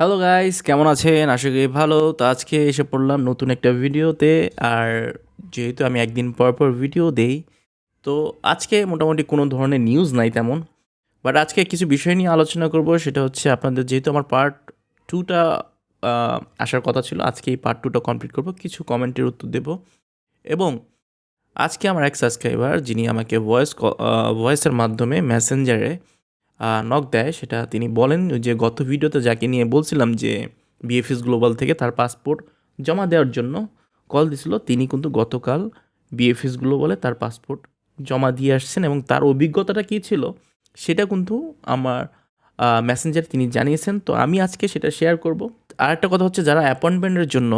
Hello guys কেমন আছেন? আশা করি ভালো। তো আজকে এসে পড়লাম নতুন একটা ভিডিওতে। আর যেহেতু আমি একদিন পর পর ভিডিও দেই, তো আজকে মোটামুটি কোনো ধরনের নিউজ নাই তেমন। বাট আজকে কিছু বিষয় নিয়ে আলোচনা করব। সেটা হচ্ছে আপনাদের যেহেতু আমার পার্ট টুটা আসার কথা ছিল, আজকে এই পার্ট টুটা কমপ্লিট করব। কিছু কমেন্টের উত্তর দেব। এবং আজকে আমার এক সাবস্ক্রাইবার যিনি আমাকে ভয়েস ভয়েসের মাধ্যমে মেসেঞ্জারে নক দেয়, সেটা তিনি বলেন যে, গত ভিডিওতে যাকে নিয়ে বলছিলাম যে বিএফএস গ্লোবাল থেকে তার পাসপোর্ট জমা দেওয়ার জন্য কল দিছিল, তিনি কিন্তু গতকাল বিএফএস গ্লোবালে তার পাসপোর্ট জমা দিয়ে আসছেন এবং তার অভিজ্ঞতাটা কী ছিল, সেটা কিন্তু আমার মেসেঞ্জার তিনি জানিয়েছেন। তো আমি আজকে সেটা শেয়ার করব। আর একটা কথা হচ্ছে, যারা অ্যাপয়েন্টমেন্টের জন্য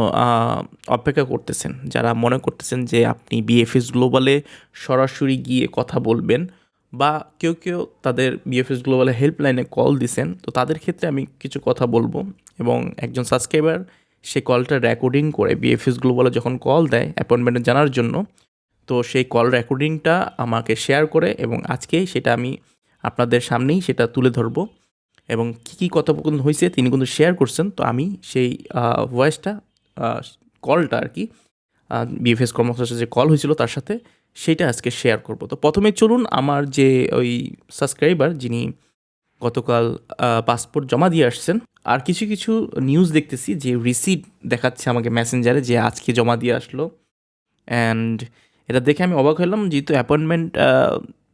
অপেক্ষা করতেছেন, যারা মনে করতেছেন যে, আপনি বিএফএস গ্লোবালে সরাসরি গিয়ে কথা বলবেন বা কেউ কেউ তাদের বিএফএস গ্লোবালে হেল্পলাইনে কল দিছেন, তো তাদের ক্ষেত্রে আমি কিছু কথা বলব। এবং একজন সাবস্ক্রাইবার সে কলটা রেকর্ডিং করে বিএফএস গ্লোবালে যখন কল দেয় অ্যাপয়েন্টমেন্ট জানার জন্য, তো সেই কল রেকর্ডিংটা আমাকে শেয়ার করে এবং আজকেই সেটা আমি আপনাদের সামনেই সেটা তুলে ধরবো। এবং কী কী কথোপকথন হয়েছে তিনি কিন্তু শেয়ার করছেন, তো আমি সেই ভয়েসটা কলটা আর কি বিএফএস কর্মকর্তার সাথে যে কল হয়েছিল তার সাথে সেটা আজকে শেয়ার করব। তো প্রথমে চলুন আমার যে ওই সাবস্ক্রাইবার যিনি গতকাল পাসপোর্ট জমা দিয়ে আসছেন, আর কিছু কিছু নিউজ দেখতেছি যে রিসিট দেখাচ্ছে আমাকে মেসেঞ্জারে যে আজকে জমা দিয়ে আসলো। অ্যান্ড এটা দেখে আমি অবাক হলাম, যেহেতু অ্যাপয়েন্টমেন্ট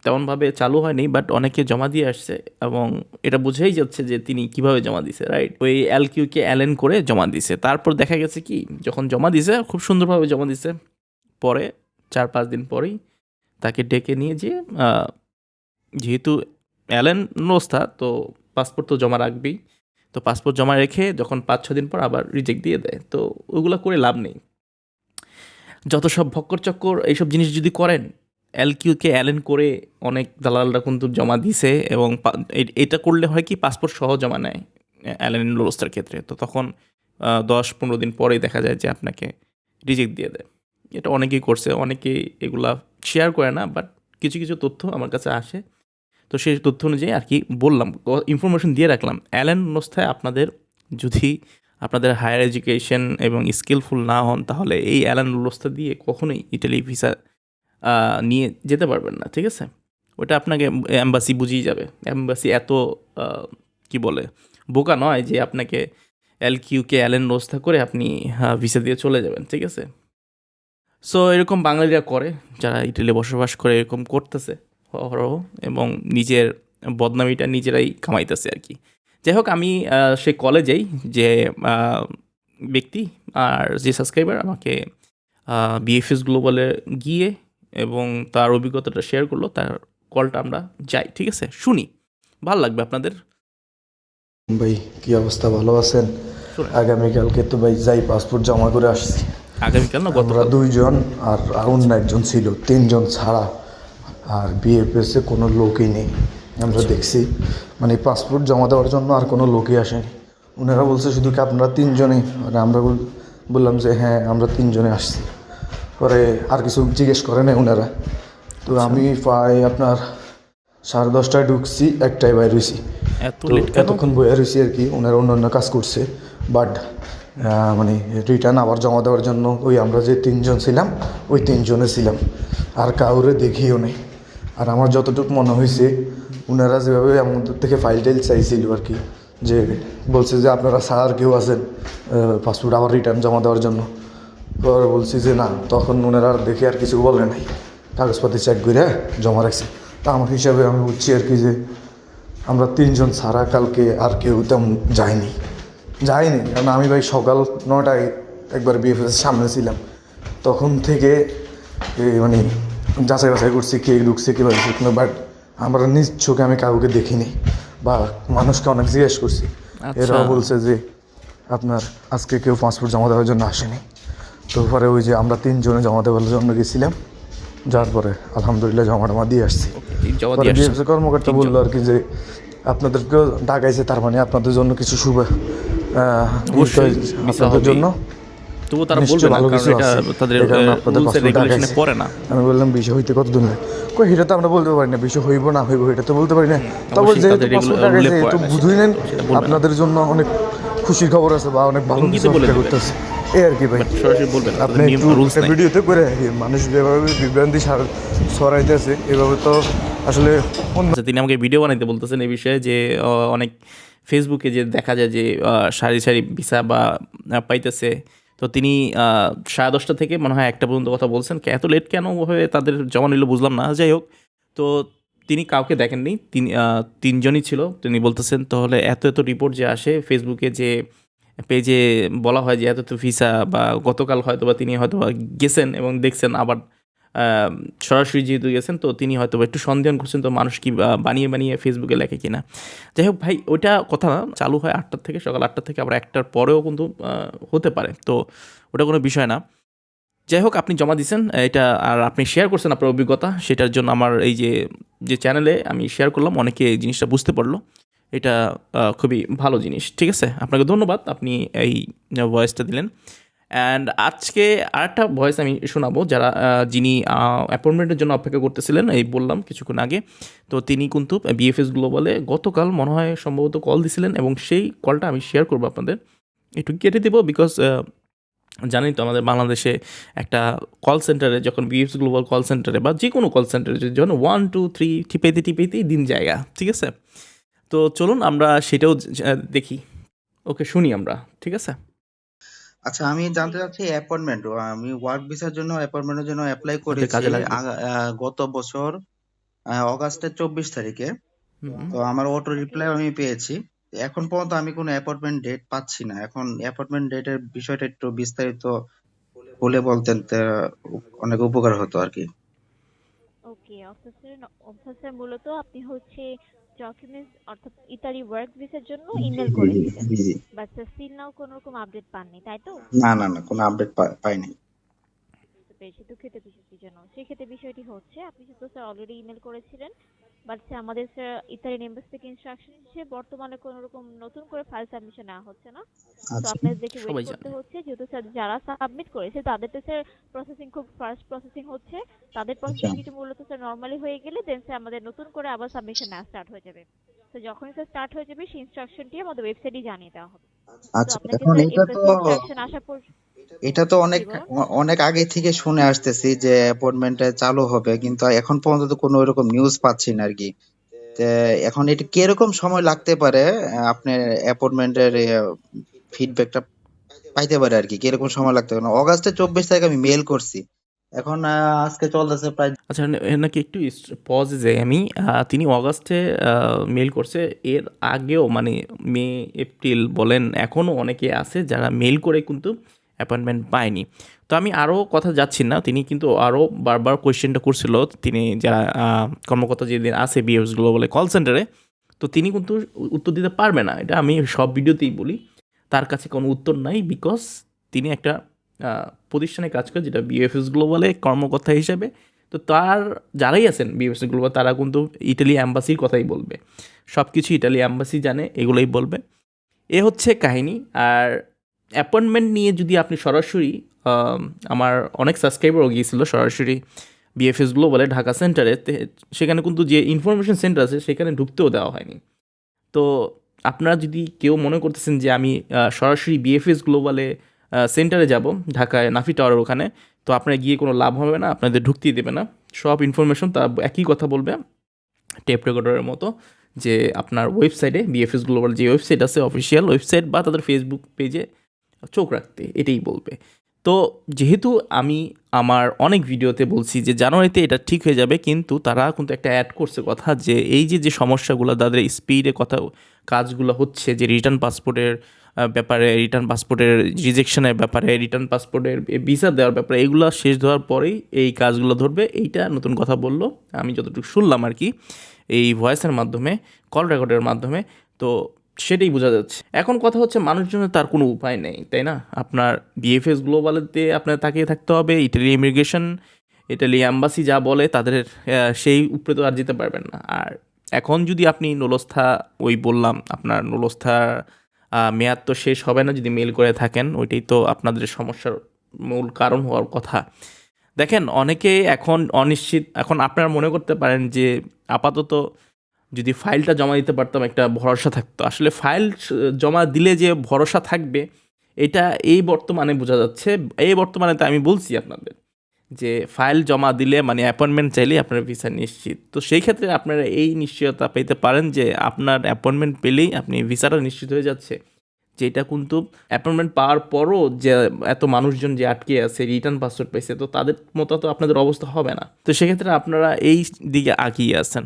তেমনভাবে চালু হয়নি বাট অনেকে জমা দিয়ে আসছে এবং এটা বোঝাই যাচ্ছে যে তিনি কীভাবে জমা দিছে রাইট ওই এল কিউকে অ্যালেন করে জমা দিছে। তারপর দেখা গেছে কি, যখন জমা দিছে, খুব সুন্দরভাবে জমা দিছে। পরে চার পাঁচ দিন পরেই তাকে ডেকে নিয়ে যে যেহেতু অ্যালেন নোস্তা তো পাসপোর্ট তো জমা রাখবেই। তো পাসপোর্ট জমা রেখে যখন পাঁচ ছ দিন পর আবার রিজেক্ট দিয়ে দেয়। তো ওইগুলো করে লাভ নেই। যত সব ভক্কর চক্কর এইসব জিনিস যদি করেন এল কিউকে অ্যালেন করে অনেক দালালরা কিন্তু জমা দিছে এবং এটা করলে হয় কি পাসপোর্ট সহ জমা নেয়, অ্যালেন লোস্তার ক্ষেত্রে। তো তখন দশ পনেরো দিন পরেই দেখা যায় যে আপনাকে রিজেক্ট দিয়ে দেয়। এটা অনেকেই করছে, অনেকেই এগুলা শেয়ার করে না বাট কিছু কিছু তথ্য আমার কাছে আসে। তো সেই তথ্য অনুযায়ী আর কি বললাম ইনফরমেশন দিয়ে রাখলাম। অ্যালেন নোস্থায় আপনাদের যদি আপনাদের হায়ার এডুকেশন এবং স্কিলফুল না হন, তাহলে এই অ্যালান লোস্তা দিয়ে কখনোই ইটালি ভিসা নিয়ে যেতে পারবেন না, ঠিক আছে? ওটা আপনাকে অ্যাম্বাসি বুঝিয়ে যাবে। অ্যাম্বাসি এত কি বলে, বোকা নয় যে আপনাকে এল কিউকে অ্যালেন নোস্তা করে আপনি ভিসা দিয়ে চলে যাবেন, ঠিক আছে? সো এরকম বাঙালিরা করে যারা ইটালি বসবাস করে এরকম করতেছে অহরহ এবং নিজের বদনামিটা নিজেরাই কামাইতেছে আর কি। যাই হোক আমি সেই কলেজেই যে ব্যক্তি আর যে সাবস্ক্রাইবার আমাকে বিএফএস গ্লোবালে গিয়ে এবং তার অভিজ্ঞতাটা শেয়ার করল তার কলটা আমরা যাই ঠিক আছে? শুনি। ভালো লাগবে আপনাদের? ভাই কি অবস্থা? ভালো আছেন? আগামীকালকে তো ভাই যাই পাসপোর্ট জমা করে আসছি। আগামীকাল না আমরা দুইজন আর অন্য একজন ছিল তিনজন ছাড়া আর বিএফএস কোনো লোকই নেই। আমরা দেখছি। মানে পাসপোর্ট জমা দেওয়ার জন্য আর কোনো লোকই আসেনি। ওনারা বলছে শুধু কি আপনারা তিনজনেই? আর আমরা বললাম যে হ্যাঁ আমরা তিনজনে আসছি। পরে আর কিছু জিজ্ঞেস করে না ওনারা তো আমি প্রায় আপনার সাড়ে দশটায় ঢুকছি একটায় বাইরে হয়েছি এতক্ষণ বইয়া রয়েছি আর কি ওনারা অন্য অন্য কাজ করছে। বাট মানে রিটার্ন আবার জমা দেওয়ার জন্য ওই আমরা যে তিনজন ছিলাম, ওই তিনজনে ছিলাম। আর কাউরে দেখিও নেই। আর আমার যতটুকু মনে হয়েছে ওনারা যেভাবে আমাদের থেকে ফাইল টাইল চাইছিল আর কি, যে বলছে যে আপনারা স্যার কেউ আছেন পাসপোর্ট আবার রিটার্ন জমা দেওয়ার জন্য। পরে বলছি যে না, তখন ওনারা আর দেখে আর কিছু বলে নাই। কাগজপাতি চেক করে জমা রাখছে। তা আমার হিসাবে আমি বুঝছি আর কি যে আমরা তিনজন ছাড়া কালকে আর কেউ তেমন যায়নি। যায়নি কারণ আমি ভাই সকাল নটায় একবার বিএফএস সামনে ছিলাম। তখন থেকে মানে যাচাই বাছাই করছি কে ঢুকছে কে বাড়ছে কিন্তু বাট আমরা নিজ চোখে আমি কাউকে দেখিনি বা মানুষকে অনেক জিজ্ঞেস করছি। আচ্ছা। এরাও বলছে যে আপনার আজকে কেউ পাসপোর্ট জমা দেওয়ার জন্য আসেনি। তো পরে ওই যে আমরা তিনজনে জমা দেওয়ার জন্য গেছিলাম যার পরে আলহামদুলিল্লাহ জমা টমা দিয়ে আসছি। কর্মকর্তা বলল আর কি যে আপনাদেরকেও ডাকাইছে তার মানে আপনাদের জন্য কিছু শুভ। আপনাদের জন্য। তবুও তারা বলবে না কারণ এটা তাদের এই কারণে আপনাদের রুলস রেগুলেশনে পড়ে না। আমি বললাম বিষয় হইতে কই এটা তো আমরা বলতে পারি না বিষয় হইব না হইব এটা তো বলতে পারি না। তবে যেহেতু বুঝুই নেন। আপনাদের জন্য অনেক খুশির খবর আছে বা অনেক ভালো কিছু অপেক্ষা করতেছে। এই আর কি ভাই। আপনি একটু ভিডিওতে করে মানুষ যেভাবে বিভ্রান্তি ছড়াইতেছে এভাবে তো আসলে আচ্ছা তিনি আমাকে ভিডিও বানাইতে বলতেছেন এই বিষয়ে যে অনেক ফেসবুকে যে দেখা যায় যে সারি সারি ভিসা বা পাইতেছে, তো তিনি সাড়ে দশটা থেকে মনে হয় একটা পর্যন্ত কথা বলছেন। এত লেট কেন হয়ে তাদের জমা নিল বুঝলাম না, যাই হোক। তো তিনি কাউকে দেখেননি, তিনি তিনজনই ছিল। তিনি বলতেছেন, তাহলে এত এত রিপোর্ট যে আসে ফেসবুকে যে পেজে বলা হয় যে এত এত ভিসা বা গতকাল হয়তো বা তিনি হয়তো বা গেছেন এবং দেখছেন, আবার সরাসরি যেহেতু গেছেন, তো তিনি হয়তো একটু সন্দেহ করছেন, তো মানুষ কি বানিয়ে বানিয়ে ফেসবুকে লেখে কিনা। যাই হোক ভাই, ওইটা কথা না, চালু হয় আটটার থেকে, সকাল আটটার থেকে আবার একটার পরেও কিন্তু হতে পারে। তো ওটা কোনো বিষয় না। যাই হোক, আপনি জমা দিয়েছেন এটা আর আপনি শেয়ার করছেন আপনার অভিজ্ঞতা, সেটার জন্য আমার এই যে যে চ্যানেলে আমি শেয়ার করলাম, অনেকে এই জিনিসটা বুঝতে পারল। এটা খুবই ভালো জিনিস, ঠিক আছে? আপনাকে ধন্যবাদ, আপনি এই ভয়েসটা দিলেন। অ্যান্ড আজকে আরেকটা ভয়েস আমি শোনাবো যারা যিনি অ্যাপয়েন্টমেন্টের জন্য অপেক্ষা করতেছিলেন, এই বললাম কিছুক্ষণ আগে। তো তিনি কিন্তু বিএফএস গ্লোবালে গতকাল মনে হয় সম্ভবত কল দিছিলেন এবং সেই কলটা আমি শেয়ার করব আপনাদের। একটু কেটে দেবো বিকজ জানেন তো আমাদের বাংলাদেশে একটা কল সেন্টারে যখন বিএফএস গ্লোবাল কল সেন্টারে বা যে কোনো কল সেন্টারে যখন ওয়ান টু থ্রি টিপেতে টিপেতেই দিন জায়গা ঠিক আছে? তো চলুন আমরা সেটাও দেখি। ওকে শুনি আমরা, ঠিক আছে? আচ্ছা আমি জানতে চাচ্ছি অ্যাপয়েন্টমেন্ট আমি ওয়ার্ক ভিসার জন্য অ্যাপয়েন্টমেন্টের জন্য অ্যাপ্লাই করেছি কাজে লাগবে। আগা- আহ, গত বছর আহ, অগাস্টের চব্বিশ তারিখে। হুম। তো আমার অটো রিপ্লাই আমি পেয়েছি। এখন পর্যন্ত আমি কোনো অ্যাপয়েন্টমেন্ট ডেট পাচ্ছি না। এখন অ্যাপয়েন্টমেন্ট ডেটের বিষয়টা একটু বিস্তারিত বলে বলতেন তা অনেক উপকার হতো আর কি। ওকে অফিসার অফিসার মূলত আপনি হচ্ছে ডকুমেন্টস অর্থাৎ ইতালি ওয়ার্ক ভিসার জন্য ইমেল করে দিয়েছেন। করেছিলেন। বাট স্টিল নাও কোনো রকম আপডেট পাননি তাই তো? না না না কোনো আপডেট পাইনি। বুঝতে পেরেছি দুঃখিত বিষয়টির জন্য। সেক্ষেত্রে বিষয়টি হচ্ছে আপনি শুধু স্যার অলরেডি ইমেল করেছিলেন বাট স্যার আমাদের স্যার ইতালিয়ান এম্বাসি থেকে ইনস্ট্রাকশন হিসেবে বর্তমানে কোনো রকম নতুন করে ফাইল সাবমিশন নেওয়া হচ্ছে না। তো আচ্ছা। আপনাদের দেখে ওয়েট করতে হচ্ছে যেহেতু স্যার যারা সাবমিট করেছে তাদের তো স্যার প্রসেসিং খুব ফাস্ট প্রসেসিং হচ্ছে। তাদের প্রসেসিং আচ্ছা। কিছু মূলত স্যার নরমালি হয়ে গেলে দেন স্যার আমাদের নতুন করে আবার সাবমিশন নেওয়া স্টার্ট হয়ে যাবে। তো যখনই স্যার স্টার্ট হয়ে যাবে সেই ইনস্ট্রাকশনটি আমাদের ওয়েবসাইটে জানিয়ে দেওয়া হবে। তো আচ্ছা আপনাকে এখন স্যার এটা তো ইনস্ট্রাকশন আসার পর এটা তো অনেক অনেক আগে থেকে শুনে আসতেছি যে অ্যাপয়েন্টমেন্টে চালু হবে কিন্তু এখন পর্যন্ত তো কোনো এরকম নিউজ পাচ্ছি না আর কি এখন এটা কীরকম সময় লাগতে পারে আপনার অ্যাপয়েন্টমেন্টের ফিডব্যাকটা পাইতে পারে আর কি কীরকম সময় লাগতে পারে? অগাস্টের চব্বিশ তারিখ আমি মেল করছি। এখন আজকে চলতেছে প্রায় আচ্ছা নাকি একটু পজে যাই আমি। আহ, তিনি অগাস্টে মেল করছে। এর আগেও মানে মে এপ্রিল বলেন এখনও অনেকে আছে যারা মেল করে কিন্তু অ্যাপয়েন্টমেন্ট পায়নি। তো আমি আরও কথা যাচ্ছি না। তিনি কিন্তু আরও বারবার কোয়েশ্চেনটা করছিল। তিনি যারা কর্মকর্তা যেদিন আছে বিএস গ্লোবালে কল সেন্টারে তো তিনি কিন্তু উত্তর দিতে পারবে না। এটা আমি সব ভিডিওতেই বলি। তার কাছে কোনো উত্তর নাই বিকজ তিনি একটা প্রতিষ্ঠানে কাজ করে, যেটা বিএফএস গ্লোবালে কর্মকর্তা হিসেবে। তো তার যারাই আছেন বিএফএস গ্লোবাল তারা কিন্তু ইটালি অ্যাম্বাসির কথাই বলবে। সব কিছু ইটালি অ্যাম্বাসি জানে, এগুলোই বলবে। এ হচ্ছে কাহিনী। আর অ্যাপয়েন্টমেন্ট নিয়ে যদি আপনি সরাসরি আমার অনেক সাবস্ক্রাইবারও গিয়েছিল সরাসরি বিএফএস গ্লোবালে ঢাকা সেন্টারে সেখানে কিন্তু যে ইনফরমেশন সেন্টার আছে সেখানে ঢুকতেও দেওয়া হয়নি। তো আপনারা যদি কেউ মনে করতেছেন যে আমি সরাসরি বিএফএস গ্লোবালে সেন্টারে যাব, ঢাকায় নাফি টাওয়ারের ওখানে, তো আপনার গিয়ে কোনো লাভ হবে না, আপনাদের ঢুকতেই দেবে না। সব ইনফরমেশন তা একই কথা বলবে টেপ রেকর্ডারের মতো, যে আপনার ওয়েবসাইটে বিএফএস গ্লোবাল যে ওয়েবসাইট আছে অফিসিয়াল ওয়েবসাইট বা তাদের ফেসবুক পেজে চোখ রাখতে, এটাই বলবে। তো যেহেতু আমি আমার অনেক ভিডিওতে বলছি যে জানুয়ারিতে এটা ঠিক হয়ে যাবে, কিন্তু তারা কিন্তু একটা অ্যাড করছে কথা যে এই যে যে সমস্যাগুলো, তাদের স্পিডে কথা, কাজগুলো হচ্ছে, যে রিটার্ন পাসপোর্টের ব্যাপারে রিটার্ন পাসপোর্টের রিজেকশনের ব্যাপারে রিটার্ন পাসপোর্টের ভিসা দেওয়ার ব্যাপারে এইগুলো শেষ দেওয়ার পরেই এই কাজগুলো ধরবে। এইটা নতুন কথা বলল, আমি যতটুকু শুনলাম আর কি, এই ভয়েসের মাধ্যমে কল রেকর্ডের মাধ্যমে। তো সেটাই বোঝা যাচ্ছে। এখন কথা হচ্ছে মানুষজনের তার কোনো উপায় নেই, তাই না? আপনার বিএফএস গ্লোবালেতে আপনার তাকিয়ে থাকতে হবে ইটালি ইমিগ্রেশন ইটালি অ্যাম্বাসি যা বলে তাদের সেই উপরে তো আর যেতে পারবেন না। আর এখন যদি আপনি নলস্থা, ওই বললাম আপনার নলস্থার মেয়াদ তো শেষ হবে না, যদি মেল করে থাকেন, ওইটাই তো আপনাদের সমস্যার মূল কারণ হওয়ার কথা। দেখেন, অনেকে এখন অনিশ্চিত, এখন আপনারা মনে করতে পারেন যে আপাতত যদি ফাইলটা জমা দিতে পারতাম, একটা ভরসা থাকতো। আসলে ফাইল জমা দিলে যে ভরসা থাকবে, এটা এই বর্তমানে বোঝা যাচ্ছে। এই বর্তমানে তো আমি বলছি আপনাদের যে, ফাইল জমা দিলে মানে অ্যাপয়েন্টমেন্ট চাইলে আপনার ভিসা নিশ্চিত। তো সেই ক্ষেত্রে আপনারা এই নিশ্চয়তা পেতে পারেন যে, আপনার অ্যাপয়েন্টমেন্ট পেলেই আপনি ভিসাটা নিশ্চিত হয়ে যাচ্ছে। যেটা কিন্তু অ্যাপয়েন্টমেন্ট পাওয়ার পরও যে, এত মানুষজন যে আটকে আছে রিটার্ন পাসওয়ার্ড পেয়েছে তো তাদের মতো তো আপনাদের অবস্থা হবে না। তো সেক্ষেত্রে আপনারা এই দিকে আগিয়ে আছেন।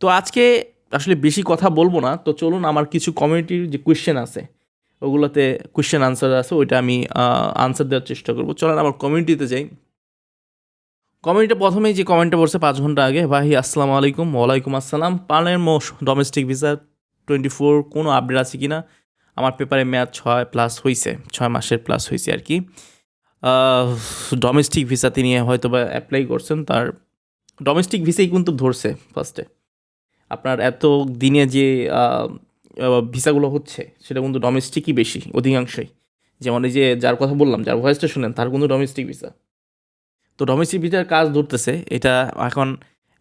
তো আজকে আসলে বেশি কথা বলব না। তো চলুন আমার কিছু কমিউনিটির যে কোয়েশ্চেন আছে, ওগুলোতে কোয়েশ্চেন আনসার আছে, ওইটা আমি আনসার দেওয়ার চেষ্টা করব। চলেন আমার কমিউনিটিতে যাই। কমিউনিটি প্রথমেই যে কমেন্টটা পড়ছে পাঁচ ঘণ্টা আগে, ভাই, আসসালামু আলাইকুম, ওয়ালাইকুম আসসালাম। পানের মোশ ডোমেস্টিক ভিসা টোয়েন্টি ফোর কোনো আপডেট আছে কি না আমার পেপারে মেয়াদ ছয় প্লাস হয়েছে ছয় মাসের প্লাস হয়েছে আর কি। ডোমেস্টিক ভিসা তিনি হয়তো বা অ্যাপ্লাই করছেন, তার ডোমেস্টিক ভিসাই কিন্তু ধরছে ফার্স্টে আপনার এত দিনে যে ভিসাগুলো হচ্ছে, সেটা কিন্তু ডোমেস্টিকই বেশি, অধিকাংশই। যেমন এই যে, যার কথা বললাম, যার ভয়েসটা শুনেন তার কিন্তু ডোমেস্টিক ভিসা তো ডোমেস্টিক ভিসার কাজ ধরতেছে, এটা এখন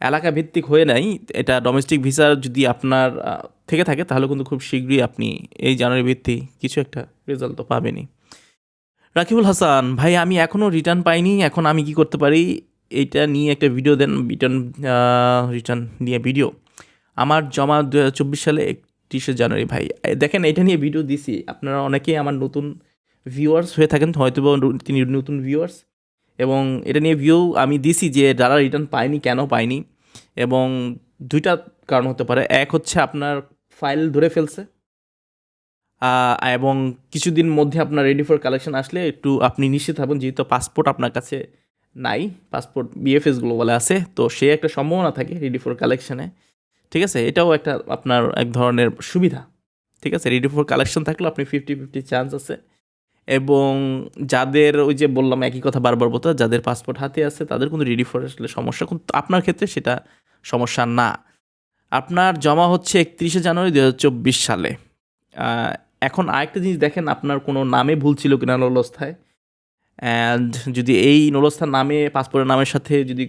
এলাকা ভিত্তিক হয়ে নাই, এটা ডোমেস্টিক ভিসা যদি আপনার থেকে থাকে, তাহলে কিন্তু খুব শীঘ্রই আপনি এই জানুয়ারি ভিত্তি কিছু একটা রেজাল্ট তো পাবেনই। রাকিবুল হাসান, ভাই, আমি এখনও রিটার্ন পাইনি, এখন আমি কি করতে পারি? এটা নিয়ে একটা ভিডিও দেন রিটার্ন রিটার্ন নিয়ে ভিডিও আমার জমা দু সালে একত্রিশে জানুয়ারি, ভাই। দেখেন, এটা নিয়ে ভিডিও দিছি। আপনারা অনেকেই আমার নতুন ভিউয়ার্স হয়ে থাকেন হয়তো তিনি নতুন ভিউয়ার্স এবং এটা নিয়ে ভিউ আমি দিছি যে যারা রিটার্ন পায়নি, কেন পায়নি। এবং দুইটা কারণ হতে পারে। এক হচ্ছে আপনার ফাইল ধরে ফেলছে। এবং কিছুদিন মধ্যে আপনার রেডি ফর কালেকশন আসলে একটু আপনি নিশ্চিত হবেন, যেহেতু পাসপোর্ট আপনার কাছে নাই। পাসপোর্ট বিএফএসগুলো বলে আছে। তো সে একটা সম্ভাবনা থাকে রেডি ফর কালেকশনে ঠিক আছে? এটাও একটা আপনার এক ধরনের সুবিধা। ঠিক আছে? রেডি ফর কালেকশন থাকলেও আপনি ফিফটি ফিফটি চান্স আছে। এবং যাদের ওই যে বললাম একই কথা বারবার বলতে, যাদের পাসপোর্ট হাতে আছে, তাদের কিন্তু রেডি ফর আসলে সমস্যা। কিন্তু আপনার ক্ষেত্রে সেটা সমস্যা না। আপনার জমা হচ্ছে একত্রিশে জানুয়ারি দু হাজার চব্বিশ সালে। এখন আরেকটা জিনিস দেখেন, আপনার কোনো নামে ভুল ছিল কিনা নলস্থায়। অ্যান্ড যদি এই নলস্থার নামে পাসপোর্টের নামের সাথে যদি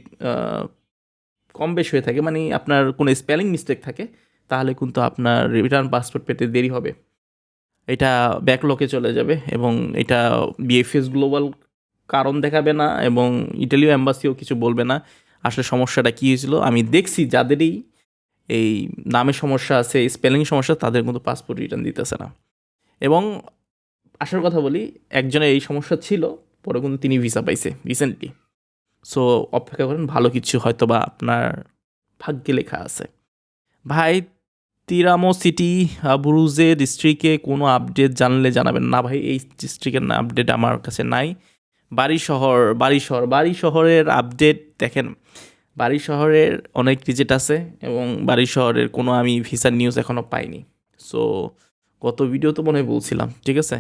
কম বেশ হয়ে থাকে মানে আপনার কোনো স্পেলিং মিস্টেক থাকে, তাহলে কিন্তু আপনার রিটার্ন পাসপোর্ট পেতে দেরি হবে। এটা ব্যাকলকে চলে যাবে এবং এটা বিএফএস গ্লোবাল কারণ দেখাবে না এবং ইটালীয় অ্যাম্বাসিও কিছু বলবে না, আসলে সমস্যাটা কী হয়েছিল? আমি দেখছি যাদেরই এই নামের সমস্যা আছে স্পেলিং সমস্যা, তাদের কিন্তু পাসপোর্ট রিটার্ন দিতেছে না। এবং আসার কথা বলি, একজনের এই সমস্যা ছিল, পরে কিন্তু তিনি ভিসা পাইছে রিসেন্টলি সো অপেক্ষা করেন, ভালো কিছু হয়তো বা আপনার ভাগ্যে লেখা আছে। ভাই, তিরামো সিটি বুরুজে ডিস্ট্রিক্টে কোনো আপডেট জানলে জানাবেন? না ভাই, এই ডিস্ট্রিক্টের আপডেট আমার কাছে নাই। বাড়ি শহর বাড়ি শহর বাড়ি শহরের আপডেট দেখেন। বাড়ি শহরের অনেক রিজেট আছে এবং বাড়ি শহরের কোনো আমি ভিসার নিউজ এখনও পাইনি। সো গত ভিডিও তো মনে হয় বলছিলাম, ঠিক আছে?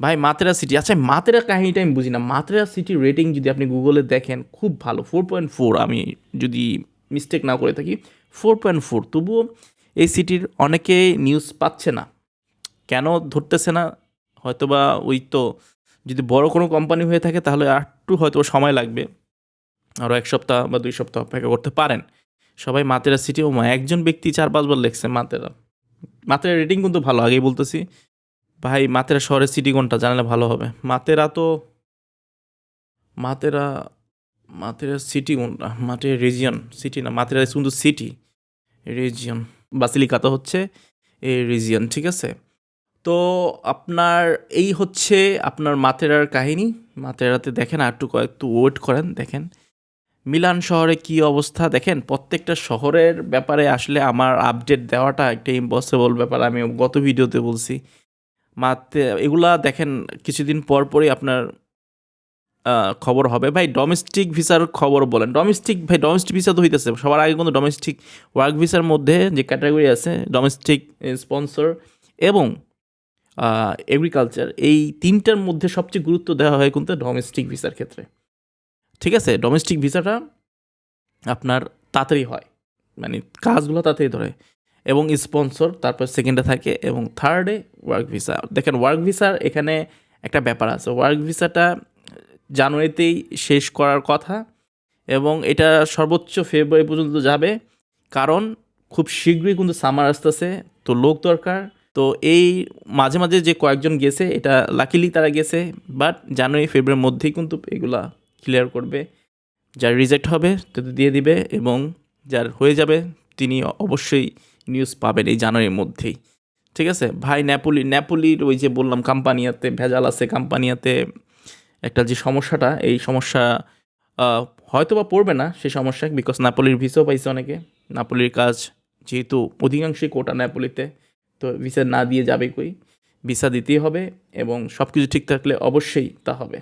ভাই, মাতেরা সিটি আচ্ছা মাতেরা কাহিনীটা আমি বুঝি না মাতেরা সিটি রেটিং যদি আপনি গুগলে দেখেন, খুব ভালো। ফোর পয়েন্ট ফোর আমি যদি মিস্টেক না করে থাকি ফোর পয়েন্ট ফোর তবুও এই সিটির অনেকে নিউজ পাচ্ছে না। কেন ধরতেছে না? হয়তোবা ওই তো যদি বড় কোনো কোম্পানি হয়ে থাকে, তাহলে একটু হয়তো সময় লাগবে। আরও এক সপ্তাহ বা দুই সপ্তাহ অপেক্ষা করতে পারেন। সবাই মাতেরা সিটি ও একজন ব্যক্তি চার পাঁচবার লেখছে মাতেরা। মাতেরা রেটিং কিন্তু ভালো, আগেই বলতেছি। ভাই, মাতেরা শহরের সিটি কোনটা? জানালে ভালো হবে। মাতেরা তো, মাতেরা মাতেরা সিটি কোনটা? মাতেরা রিজিয়ন সিটি না, মাতেরা কিন্তু সিটি রিজিয়ন বাসিলিকাতা হচ্ছে এই রিজিয়ন ঠিক আছে? তো আপনার, এই হচ্ছে আপনার মাতেরার কাহিনী। মাতেরাতে দেখেন, আর একটু একটু ওয়েট করেন, দেখেন। মিলান শহরে কি অবস্থা? দেখেন, প্রত্যেকটা শহরের ব্যাপারে আসলে আমার আপডেট দেওয়াটা একটা ইম্পসিবল ব্যাপার। আমি গত ভিডিওতে বলছি। মাতে এগুলা দেখেন কিছুদিন পর পরই আপনার খবর হবে। ভাই ডোমেস্টিক ভিসার খবর বলেন। ডোমেস্টিক ভাই ডোমেস্টিক ভিসা তো হইতেছে। সবার আগে কিন্তু ডোমেস্টিক ওয়ার্ক ভিসার মধ্যে যে ক্যাটাগরি আছে ডোমেস্টিক স্পন্সর এবং এগ্রিকালচার এই তিনটার মধ্যে সবচেয়ে গুরুত্ব দেওয়া হয় কিন্তু ডোমেস্টিক ভিসার ক্ষেত্রে। ঠিক আছে? ডোমেস্টিক ভিসাটা আপনার তাড়াতাড়ি হয়। মানে কাজগুলো তাড়াতাড়ি ধরে। এবং স্পন্সর তারপর সেকেন্ডে থাকে, এবং থার্ডে ওয়ার্ক ভিসা দেখেন ওয়ার্ক ভিসার এখানে একটা ব্যাপার আছে। ওয়ার্ক ভিসাটা জানুয়ারিতেই শেষ করার কথা, এবং এটা সর্বোচ্চ ফেব্রুয়ারি পর্যন্ত যাবে। কারণ খুব শীঘ্রই কিন্তু সামার আসতেছে, তো লোক দরকার। তো এই মাঝে মাঝে যে কয়েকজন গেছে, এটা লাকিলি তারা গেছে বাট জানুয়ারি ফেব্রুয়ারির মধ্যেই কিন্তু এগুলা ক্লিয়ার করবে। যার রিজেক্ট হবে, তাদের দিয়ে দিবে, এবং যার হয়ে যাবে, তিনি অবশ্যই নিউজ পাবেন এই জানুয়ারির মধ্যেই। ঠিক আছে? ভাই ন্যাপোলি ন্যাপোলির ওই যে বললাম কাম্পানিয়াতে ভেজাল আছে কাম্পানিয়াতে একটা যে সমস্যাটা, এই সমস্যা হয়তো বা পড়বে না সেই সমস্যা বিকজ নাপোলির ভিসাও পাইছে অনেকে। নাপোলির কাজ যেহেতু অধিকাংশই কোটা ন্যাপোলিতে তো ভিসা না দিয়ে যাবে কই। ভিসা দিতেই হবে এবং সব কিছু ঠিক থাকলে অবশ্যই তা হবে।